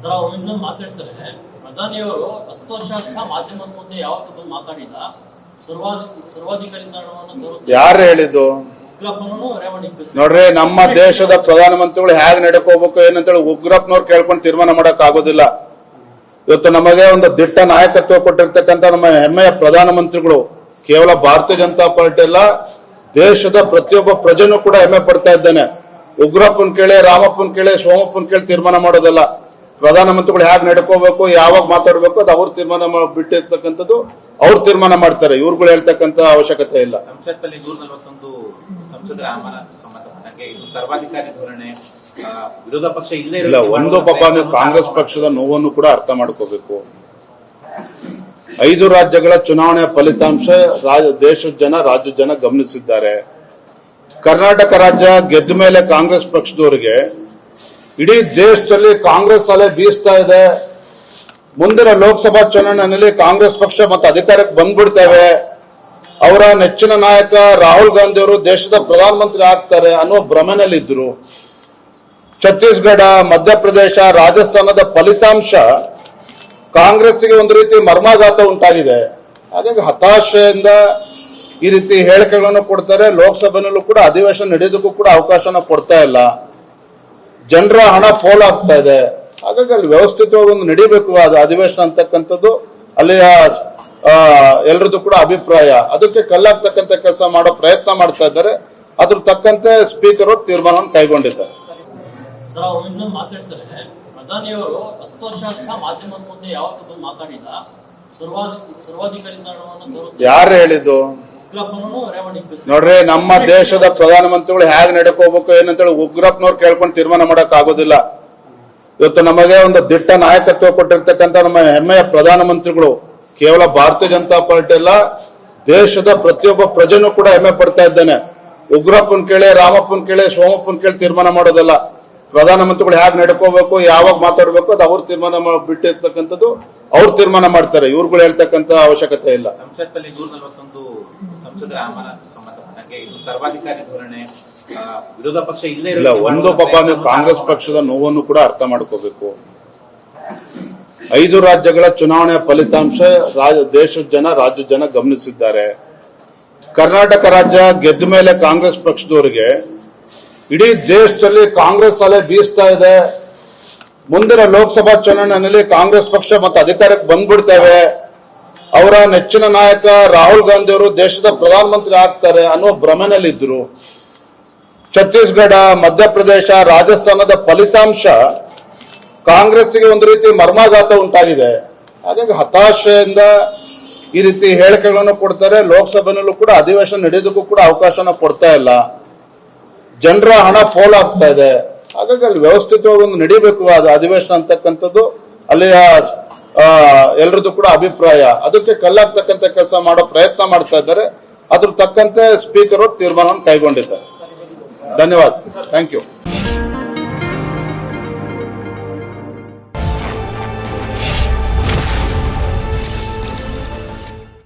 Sir ಅವ್ರು ಇನ್ನೊಂದು ಮಾತಾಡ್ತಾರೆ. ಪ್ರಧಾನಿಯವರು ಹತ್ತು ವರ್ಷ ಮಾಧ್ಯಮದ ಮುಂದೆ ಯಾವತ್ತೂ ಬಂದು ಮಾತಾಡಿಲ್ಲ ಯಾರು ಹೇಳಿದ್ದು? ನೋಡ್ರಿ ನಮ್ಮ ದೇಶದ ಪ್ರಧಾನಮಂತ್ರಿಗಳು ಹೇಗ್ ನಡ್ಕೋಬೇಕು ಏನಂತೇಳಿ ಉಗ್ರಪ್ಪನವ್ರು ಕೇಳ್ಕೊಂಡು ತೀರ್ಮಾನ ಮಾಡಕ್ ಆಗೋದಿಲ್ಲ. ಇವತ್ತು ನಮಗೆ ಒಂದು ದಿಟ್ಟ ನಾಯಕತ್ವ ಕೊಟ್ಟಿರ್ತಕ್ಕಂಥ ನಮ್ಮ ಹೆಮ್ಮೆಯ ಪ್ರಧಾನಮಂತ್ರಿಗಳು ಕೇವಲ ಭಾರತೀಯ ಜನತಾ ಪಾರ್ಟಿ ಅಲ್ಲ ದೇಶದ ಪ್ರತಿಯೊಬ್ಬ ಪ್ರಜೆನೂ ಕೂಡ ಹೆಮ್ಮೆ ಪಡ್ತಾ ಇದ್ದಾನೆ. ಉಗ್ರಪ್ಪನ್ ಕೇಳಿ ರಾಮಪ್ಪನ್ ಕೇಳಿ ಸೋಮಪ್ಪನ್ ಕೇಳಿ ತೀರ್ಮಾನ ಮಾಡೋದಲ್ಲ. ಪ್ರಧಾನಮಂತ್ರಿಗಳು ಹೇಗೆ ನಡ್ಕೋಬೇಕು ಯಾವಾಗ ಮಾತಾಡಬೇಕು ಅದು ಅವ್ರು ತೀರ್ಮಾನ ಮಾಡ್- ಬಿಟ್ಟಿರ್ತಕ್ಕಂಥದ್ದು ಅವ್ರು ತೀರ್ಮಾನ ಮಾಡ್ತಾರೆ. ಇವ್ರುಗಳು ಹೇಳ್ತಕ್ಕಂಥ ಅವಶ್ಯಕತೆ ಇಲ್ಲ. ಸಂಸತ್ನಲ್ಲಿ ನೂರ ನಲವತ್ತೊಂದು ಸಂಸದರ ಅಮಾನತು ಸಂಬಂಧಪಟ್ಟಂಗೆ ಇದು ಸರ್ವಾಧಿಕಾರಿ ಧೋರಣೆ ಆ, ವಿರೋಧ ಪಕ್ಷ ಇಲ್ಲೇ ಇಲ್ಲ ಒಂದು ಪಾಪ ನೀವು ಕಾಂಗ್ರೆಸ್ ಪಕ್ಷದ ನೋವನ್ನು ಕೂಡ ಅರ್ಥ ಮಾಡ್ಕೋಬೇಕು. ಐದು ರಾಜ್ಯಗಳ ಚುನಾವಣೆಯ ಫಲಿತಾಂಶ ದೇಶದ ಜನ ರಾಜ್ಯದ ಜನ ಗಮನಿಸಿದ್ದಾರೆ. ಕರ್ನಾಟಕ ರಾಜ್ಯ ಗೆದ್ದ ಮೇಲೆ ಕಾಂಗ್ರೆಸ್ ಪಕ್ಷದವರಿಗೆ ಇಡೀ ದೇಶದಲ್ಲಿ ಕಾಂಗ್ರೆಸ್ ಅಲೆ ಬೀಸ್ತಾ ಇದೆ. ಮುಂದಿನ ಲೋಕಸಭಾ ಚುನಾವಣೆಯಲ್ಲಿ ಕಾಂಗ್ರೆಸ್ ಪಕ್ಷ ಮತ್ತೆ ಅಧಿಕಾರಕ್ಕೆ ಬಂದ್ಬಿಡ್ತೇವೆ. ಅವರ ನೆಚ್ಚಿನ ನಾಯಕ ರಾಹುಲ್ ಗಾಂಧಿ ಅವರು ದೇಶದ ಪ್ರಧಾನಮಂತ್ರಿ ಆಗ್ತಾರೆ ಅನ್ನೋ ಭ್ರಮೆನಲ್ಲಿದ್ರು. ಛತ್ತೀಸ್ಗಢ, ಮಧ್ಯಪ್ರದೇಶ, ರಾಜಸ್ಥಾನದ ಫಲಿತಾಂಶ ಕಾಂಗ್ರೆಸ್ಗೆ ಒಂದು ರೀತಿ ಮರ್ಮಾಘಾತ ಉಂಟಾಗಿದೆ. ಹಾಗಾಗಿ ಹತಾಶೆಯಿಂದ ಈ ರೀತಿ ಹೇಳಿಕೆಗಳನ್ನು ಕೊಡ್ತಾರೆ. ಲೋಕಸಭೆಯಲ್ಲೂ ಕೂಡ ಅಧಿವೇಶನ ನಡೆಯೋದಕ್ಕೂ ಕೂಡ ಅವಕಾಶನ ಕೊಡ್ತಾ ಇಲ್ಲ. ಜನರ ಹಣ ಪೋಲಾಗ್ತಾ ಇದೆ. ಹಾಗಾಗಿ ಅಲ್ಲಿ ವ್ಯವಸ್ಥಿತವಾಗಿ ಒಂದು ನಡಿಬೇಕು ಅದು ಅಧಿವೇಶನ ಅಂತಕ್ಕಂಥದ್ದು. ಅಲ್ಲಿಯ ಎಲ್ರದ್ದು ಕೂಡ ಅಭಿಪ್ರಾಯ. ಅದಕ್ಕೆ ಕಲ್ಲಾಗ್ತಕ್ಕಂಥ ಕೆಲಸ ಮಾಡೋ ಪ್ರಯತ್ನ ಮಾಡ್ತಾ ಇದ್ದಾರೆ. ಅದ್ರ ತಕ್ಕಂತೆ ಸ್ಪೀಕರ್ ಅವರು ತೀರ್ಮಾನವನ್ನು ಕೈಗೊಂಡಿದ್ದಾರೆ. ಪ್ರಧಾನಿಯವರು ಹತ್ತು ವರ್ಷ ಮಾಧ್ಯಮದ ಮುಂದೆ ಯಾವತ್ತೂ ಮಾತಾಡಿಲ್ಲ. ಯಾರು ಹೇಳಿದ್ದು? ನೋಡ್ರಿ ನಮ್ಮ ದೇಶದ ಪ್ರಧಾನ ಪ್ರಧಾನಮಂತ್ರಿಗಳು ಹೇಗೆ ನಡ್ಕೋಬೇಕು ಏನಂತೇಳಿ ಉಗ್ರಪ್ಪನವ್ರು ಕೇಳ್ಕೊಂಡು ತೀರ್ಮಾನ ಮಾಡಕ್ ಆಗೋದಿಲ್ಲ. ಇವತ್ತು ನಮಗೆ ಒಂದು ದಿಟ್ಟ ನಾಯಕತ್ವ ಕೊಟ್ಟಿರ್ತಕ್ಕಂಥ ನಮ್ಮ ಹೆಮ್ಮೆಯ ಪ್ರಧಾನ ಮಂತ್ರಿಗಳು ಕೇವಲ ಭಾರತೀಯ ಜನತಾ ಪಾರ್ಟಿ ಅಲ್ಲ ದೇಶದ ಪ್ರತಿಯೊಬ್ಬ ಪ್ರಜೆನೂ ಕೂಡ ಹೆಮ್ಮೆ ಪಡ್ತಾ ಇದ್ದಾನೆ. ಉಗ್ರಪ್ಪನ್ ಕೇಳಿ ರಾಮಪ್ಪನ್ ಕೇಳಿ ಸೋಮಪ್ಪನ್ ಕೇಳಿ ತೀರ್ಮಾನ ಮಾಡೋದಲ್ಲ. ಪ್ರಧಾನಮಂತ್ರಿಗಳು ಹೇಗೆ ನಡ್ಕೋಬೇಕು ಯಾವಾಗ ಮಾತಾಡ್ಬೇಕು ಅದು ಅವ್ರು ತೀರ್ಮಾನ ಮಾಡ್- ಬಿಟ್ಟಿರ್ತಕ್ಕಂಥದ್ದು ಅವ್ರು ತೀರ್ಮಾನ ಮಾಡ್ತಾರೆ. ಇವ್ರುಗಳು ಹೇಳ್ತಕ್ಕಂತ ಅವಶ್ಯಕತೆ ಇಲ್ಲ. ಸಂಸತ್ನಲ್ಲಿ ನೂರ ನಲವತ್ತೊಂದು ಸಂಸದರ ಅಮಾನತು ಸಂಬಂಧಪಟ್ಟಂಗೆ ಇದು ಸರ್ವಾಧಿಕಾರಿ ಧೋರಣೆ. ವಿರೋಧ ಪಕ್ಷ ಇಲ್ಲೇ ಇಲ್ಲ ಒಂದು ಪಾಪ ನೀವು ಕಾಂಗ್ರೆಸ್ ಪಕ್ಷದ ನೋವನ್ನು ಕೂಡ ಅರ್ಥ ಮಾಡ್ಕೋಬೇಕು. ಐದು ರಾಜ್ಯಗಳ ಚುನಾವಣೆಯ ಫಲಿತಾಂಶ ದೇಶದ ಜನ ರಾಜ್ಯದ ಜನ ಗಮನಿಸಿದ್ದಾರೆ. ಕರ್ನಾಟಕ ರಾಜ್ಯ ಗೆದ್ದ ಮೇಲೆ ಕಾಂಗ್ರೆಸ್ ಪಕ್ಷದವರಿಗೆ ಇಡೀ ದೇಶದಲ್ಲಿ ಕಾಂಗ್ರೆಸ್ ಅಲೆ ಬೀಸ್ತಾ ಇದೆ. ಮುಂದಿನ ಲೋಕಸಭಾ ಚುನಾವಣೆಯಲ್ಲಿ ಕಾಂಗ್ರೆಸ್ ಪಕ್ಷ ಮತ್ತೆ ಅಧಿಕಾರಕ್ಕೆ ಬಂದ್ಬಿಡ್ತೇವೆ. ಅವರ ನೆಚ್ಚಿನ ನಾಯಕ ರಾಹುಲ್ ಗಾಂಧಿ ಅವರು ದೇಶದ ಪ್ರಧಾನಮಂತ್ರಿ ಆಗ್ತಾರೆ ಅನ್ನೋ ಭ್ರಮೆನಲ್ಲಿದ್ರು. ಛತ್ತೀಸ್ಗಢ, ಮಧ್ಯಪ್ರದೇಶ, ರಾಜಸ್ಥಾನದ ಫಲಿತಾಂಶ ಕಾಂಗ್ರೆಸ್ಗೆ ಒಂದು ರೀತಿ ಮರ್ಮಾಘಾತ ಉಂಟಾಗಿದೆ. ಹಾಗಾಗಿ ಹತಾಶೆಯಿಂದ ಈ ರೀತಿ ಹೇಳಿಕೆಗಳನ್ನು ಕೊಡ್ತಾರೆ. ಲೋಕಸಭೆನಲ್ಲೂ ಕೂಡ ಅಧಿವೇಶನ ನಡೆಯೋದಕ್ಕೂ ಕೂಡ ಅವಕಾಶನ ಕೊಡ್ತಾ ಇಲ್ಲ. ಜನರ ಹಣ ಪೋಲಾಗ್ತಾ ಇದೆ. ಹಾಗಾಗಿ ಅಲ್ಲಿ ವ್ಯವಸ್ಥಿತವಾಗಿ ಒಂದು ನಡೀಬೇಕು ಅದು ಅಧಿವೇಶನ ಅಂತಕ್ಕಂಥದ್ದು. ಅಲ್ಲಿಯ ಎಲ್ರದ್ದು ಕೂಡ ಅಭಿಪ್ರಾಯ. ಅದಕ್ಕೆ ಕಲ್ಲಾಗ್ತಕ್ಕಂಥ ಕೆಲಸ ಮಾಡೋ ಪ್ರಯತ್ನ ಮಾಡ್ತಾ ಇದ್ದಾರೆ. ಅದ್ರ ತಕ್ಕಂತೆ ಸ್ಪೀಕರ್ ಅವರು ತೀರ್ಮಾನವನ್ನು ಕೈಗೊಂಡಿದ್ದಾರೆ. ಧನ್ಯವಾದ. Thank you